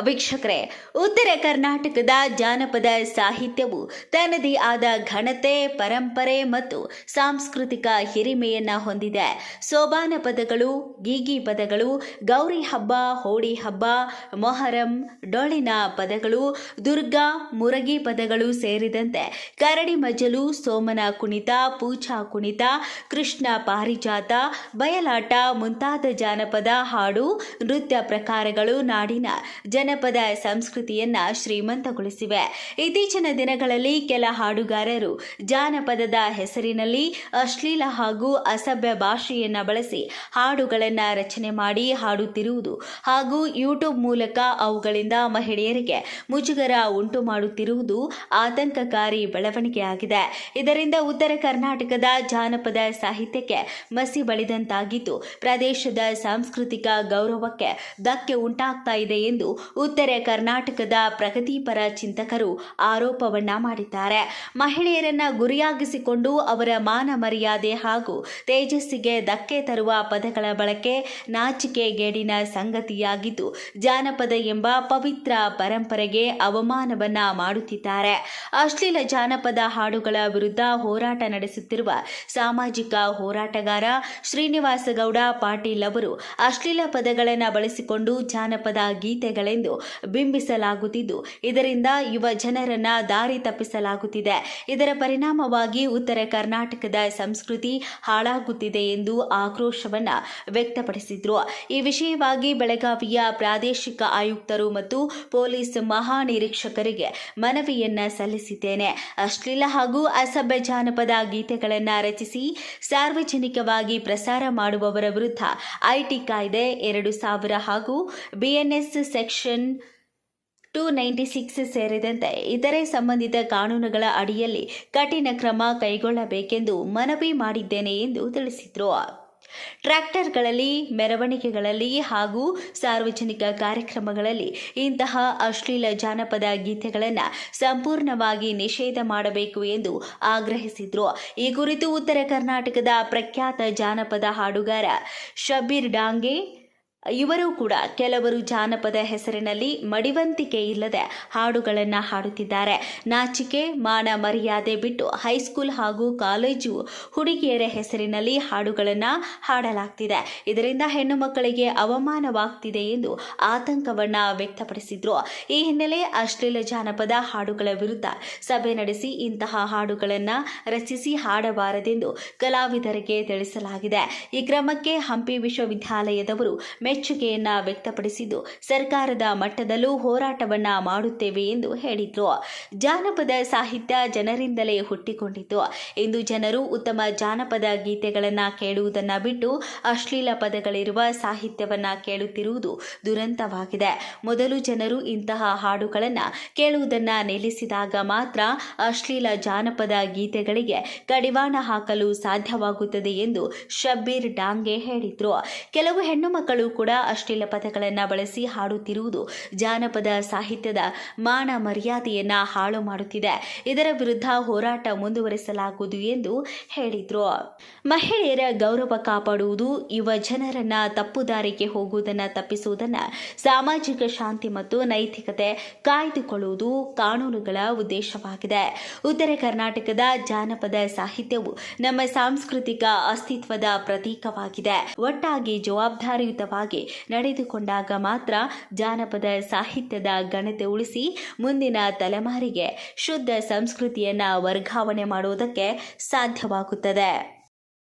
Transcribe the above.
ವೀಕ್ಷಕರೇ, ಉತ್ತರ ಕರ್ನಾಟಕದ ಜಾನಪದ ಸಾಹಿತ್ಯವು ತನ್ನದೇ ಆದ ಘನತೆ, ಪರಂಪರೆ ಮತ್ತು ಸಾಂಸ್ಕೃತಿಕ ಹಿರಿಮೆಯನ್ನ ಹೊಂದಿದೆ. ಸೋಬಾನ ಪದಗಳು, ಗೀಗಿ ಪದಗಳು, ಗೌರಿ ಹಬ್ಬ, ಹೋಳಿ ಹಬ್ಬ, ಮೊಹರಂ, ಡೊಳಿನ ಪದಗಳು, ದುರ್ಗಾ, ಮುರಗಿ ಪದಗಳು ಸೇರಿದಂತೆ ಕರಡಿ ಮಜಲು, ಸೋಮನ ಕುಣಿತ, ಪೂಜಾ ಕುಣಿತ, ಕೃಷ್ಣ ಪಾರಿಜಾತ, ಬಯಲಾಟ ಮುಂತಾದ ಜಾನಪದ ಹಾಡು, ನೃತ್ಯ ಪ್ರಕಾರಗಳು ನಾಡಿನ ಜನಪದ ಸಂಸ್ಕೃತಿಯನ್ನ ಶ್ರೀಮಂತಗೊಳಿಸಿವೆ. ಇತ್ತೀಚಿನ ದಿನಗಳಲ್ಲಿ ಕೆಲ ಹಾಡುಗಾರರು ಜಾನಪದದ ಹೆಸರಿನಲ್ಲಿ ಅಶ್ಲೀಲ ಹಾಗೂ ಅಸಭ್ಯ ಭಾಷೆಯನ್ನ ಬಳಸಿ ಹಾಡುಗಳನ್ನ ರಚನೆ ಮಾಡಿ ಹಾಡುತ್ತಿರುವುದು ಹಾಗೂ ಯೂಟ್ಯೂಬ್ ಮೂಲಕ ಅವುಗಳಿಂದ ಮಹಿಳೆಯರಿಗೆ ಮುಜುಗರ ಉಂಟು ಮಾಡುತ್ತಿರುವುದು ಆತಂಕಕಾರಿ ಬೆಳವಣಿಗೆಯಾಗಿದೆ. ಇದರಿಂದ ಉತ್ತರ ಕರ್ನಾಟಕದ ಜಾನಪದ ಸಾಹಿತ್ಯಕ್ಕೆ ಮಸಿ ಬಳಿದಂತಾಗಿದ್ದು, ಪ್ರದೇಶದ ಸಾಂಸ್ಕೃತಿಕ ಗೌರವಕ್ಕೆ ಧಕ್ಕೆ ಉಂಟಾಗ್ತಾ ಇದೆ ಎಂದು ಉತ್ತರ ಕರ್ನಾಟಕದ ಪ್ರಗತಿಪರ ಚಿಂತಕರು ಆರೋಪವನ್ನ ಮಾಡಿದ್ದಾರೆ. ಮಹಿಳೆಯರನ್ನ ಗುರಿಯಾಗಿಸಿಕೊಂಡು ಅವರ ಮಾನ ಮರ್ಯಾದೆ ಹಾಗೂ ತೇಜಸ್ಸಿಗೆ ಧಕ್ಕೆ ತರುವ ಪದಗಳ ಬಳಕೆ ನಾಚಿಕೆಗೇಡಿನ ಸಂಗತಿಯಾಗಿದ್ದು, ಜಾನಪದ ಎಂಬ ಪವಿತ್ರ ಪರಂಪರೆಗೆ ಅವಮಾನವನ್ನ ಮಾಡುತ್ತಿದ್ದಾರೆ. ಅಶ್ಲೀಲ ಜಾನಪದ ಹಾಡುಗಳ ವಿರುದ್ಧ ಹೋರಾಟ ನಡೆಸುತ್ತಿರುವ ಸಾಮಾಜಿಕ ಹೋರಾಟಗಾರ ಶ್ರೀನಿವಾಸಗೌಡ ಪಾಟೀಲ್ ಅವರು ಅಶ್ಲೀಲ ಪದಗಳನ್ನು ಬಳಸಿಕೊಂಡು ಜಾನಪದ ಗೀತೆಗಳೆಂದು ಬಿಂಬಿಸಲಾಗುತ್ತಿದ್ದು. ಇದರಿಂದ ಯುವ ಜನರನ್ನ ದಾರಿ ತಪ್ಪಿಸಲಾಗುತ್ತಿದೆ. ಇದರ ಪರಿಣಾಮವಾಗಿ ಉತ್ತರ ಕರ್ನಾಟಕದ ಸಂಸ್ಕೃತಿ ಹಾಳಾಗುತ್ತಿದೆ ಎಂದು ಆಕ್ರೋಶವನ್ನ ವ್ಯಕ್ತಪಡಿಸಿದ್ರು. ಈ ವಿಷಯವಾಗಿ ಬೆಳಗಾವಿಯ ಪ್ರಾದೇಶಿಕ ಆಯುಕ್ತರು ಮತ್ತು ಪೊಲೀಸ್ ಮಹಾನಿರೀಕ್ಷಕರಿಗೆ ಮನವಿಯನ್ನ ಸಲ್ಲಿಸಿದ್ದೇನೆ. ಅಶ್ಲೀಲ ಹಾಗೂ ಅಸಭ್ಯ ಜಾನಪದ ಗೀತೆಗಳನ್ನು ರಚಿಸಿ ಸಾರ್ವಜನಿಕವಾಗಿ ಪ್ರಸಾರ ಮಾಡುವವರ ವಿರುದ್ಧ ಐಟಿ ಕಾಯ್ದೆ ಎರಡು ಸಾವಿರ ಹಾಗೂ BNS section two ninety six ಸೇರಿದಂತೆ ಇತರೆ ಸಂಬಂಧಿತ ಕಾನೂನುಗಳ ಅಡಿಯಲ್ಲಿ ಕಠಿಣ ಕ್ರಮ ಕೈಗೊಳ್ಳಬೇಕೆಂದು ಮನವಿ ಮಾಡಿದ್ದೇನೆ ಎಂದು ತಿಳಿಸಿದರು. ಟ್ರ್ಯಾಕ್ಟರ್ಗಳಲ್ಲಿ, ಮೆರವಣಿಗೆಗಳಲ್ಲಿ ಹಾಗೂ ಸಾರ್ವಜನಿಕ ಕಾರ್ಯಕ್ರಮಗಳಲ್ಲಿ ಇಂತಹ ಅಶ್ಲೀಲ ಜಾನಪದ ಗೀತೆಗಳನ್ನು ಸಂಪೂರ್ಣವಾಗಿ ನಿಷೇಧ ಮಾಡಬೇಕು ಎಂದು ಆಗ್ರಹಿಸಿದರು. ಈ ಕುರಿತು ಉತ್ತರ ಕರ್ನಾಟಕದ ಪ್ರಖ್ಯಾತ ಜಾನಪದ ಹಾಡುಗಾರ ಶಬೀರ್ ಡಾಂಗೆ ಇವರು ಕೂಡ ಕೆಲವರು ಜಾನಪದ ಹೆಸರಿನಲ್ಲಿ ಮಡಿವಂತಿಕೆ ಇಲ್ಲದೆ ಹಾಡುಗಳನ್ನು ಹಾಡುತ್ತಿದ್ದಾರೆ. ನಾಚಿಕೆ, ಮಾನ ಮರ್ಯಾದೆ ಬಿಟ್ಟು ಹೈಸ್ಕೂಲ್ ಹಾಗೂ ಕಾಲೇಜು ಹುಡುಗಿಯರ ಹೆಸರಿನಲ್ಲಿ ಹಾಡುಗಳನ್ನು ಹಾಡಲಾಗ್ತಿದೆ. ಇದರಿಂದ ಹೆಣ್ಣು ಮಕ್ಕಳಿಗೆ ಅವಮಾನವಾಗ್ತಿದೆ ಎಂದು ಆತಂಕವನ್ನು ವ್ಯಕ್ತಪಡಿಸಿದ್ರು. ಈ ಹಿನ್ನೆಲೆ ಅಶ್ಲೀಲ ಜಾನಪದ ಹಾಡುಗಳ ವಿರುದ್ಧ ಸಭೆ ನಡೆಸಿ ಇಂತಹ ಹಾಡುಗಳನ್ನು ರಚಿಸಿ ಹಾಡಬಾರದೆಂದು ಕಲಾವಿದರಿಗೆ ತಿಳಿಸಲಾಗಿದೆ. ಈ ಕ್ರಮಕ್ಕೆ ಹಂಪಿ ವಿಶ್ವವಿದ್ಯಾಲಯದವರು ಮೆಚ್ಚುಗೆಯನ್ನ ವ್ಯಕ್ತಪಡಿಸಿದ್ದು. ಸರ್ಕಾರದ ಮಟ್ಟದಲ್ಲೂ ಹೋರಾಟವನ್ನ ಮಾಡುತ್ತೇವೆ ಎಂದು ಹೇಳಿದ್ರು. ಜಾನಪದ ಸಾಹಿತ್ಯ ಜನರಿಂದಲೇ ಹುಟ್ಟಿಕೊಂಡಿತು ಇಂದು ಜನರು ಉತ್ತಮ ಜಾನಪದ ಗೀತೆಗಳನ್ನ ಕೇಳುವುದನ್ನ ಬಿಟ್ಟು ಅಶ್ಲೀಲ ಪದಗಳಿರುವ ಸಾಹಿತ್ಯವನ್ನ ಕೇಳುತ್ತಿರುವುದು ದುರಂತವಾಗಿದೆ. ಮೊದಲು ಜನರು ಇಂತಹ ಹಾಡುಗಳನ್ನ ಕೇಳುವುದನ್ನ ನಿಲ್ಲಿಸಿದಾಗ ಮಾತ್ರ ಅಶ್ಲೀಲ ಜಾನಪದ ಗೀತೆಗಳಿಗೆ ಕಡಿವಾಣ ಹಾಕಲು ಸಾಧ್ಯವಾಗುತ್ತದೆ ಎಂದು ಶಬ್ಬೀರ್ ಡಾಂಗೆ ಹೇಳಿದ್ರು. ಕೆಲವು ಹೆಣ್ಣು ಮಕ್ಕಳು ಕೂಡ ಅಶ್ಲೀಲ ಪದಗಳನ್ನು ಬಳಸಿ ಹಾಡುತ್ತಿರುವುದು ಜಾನಪದ ಸಾಹಿತ್ಯದ ಮಾನ ಮರ್ಯಾದೆಯನ್ನ ಹಾಳು ಮಾಡುತ್ತಿದೆ. ಇದರ ವಿರುದ್ಧ ಹೋರಾಟ ಮುಂದುವರಿಸಲಾಗುವುದು ಎಂದು ಹೇಳಿದ್ರು. ಮಹಿಳೆಯರ ಗೌರವ ಕಾಪಾಡುವುದು, ಯುವ ಜನರನ್ನ ತಪ್ಪು ದಾರಿಗೆ ಹೋಗುವುದನ್ನು ತಪ್ಪಿಸುವುದನ್ನ ಸಾಮಾಜಿಕ ಶಾಂತಿ ಮತ್ತು ನೈತಿಕತೆ ಕಾಯ್ದುಕೊಳ್ಳುವುದು ಕಾನೂನುಗಳ ಉದ್ದೇಶವಾಗಿದೆ. ಉತ್ತರ ಕರ್ನಾಟಕದ ಜಾನಪದ ಸಾಹಿತ್ಯವು ನಮ್ಮ ಸಾಂಸ್ಕೃತಿಕ ಅಸ್ತಿತ್ವದ ಪ್ರತೀಕವಾಗಿದೆ. ಒಟ್ಟಾಗಿ ಜವಾಬ್ದಾರಿಯುತವಾಗಿ ನಡೆದುಕೊಂಡಾಗ ಮಾತ್ರ ಜಾನಪದ ಸಾಹಿತ್ಯದ ಘನತೆ ಉಳಿಸಿ ಮುಂದಿನ ತಲೆಮಾರಿಗೆ ಶುದ್ಧ ಸಂಸ್ಕೃತಿಯನ್ನ ವರ್ಗಾವಣೆ ಮಾಡುವುದಕ್ಕೆ ಸಾಧ್ಯವಾಗುತ್ತದೆ.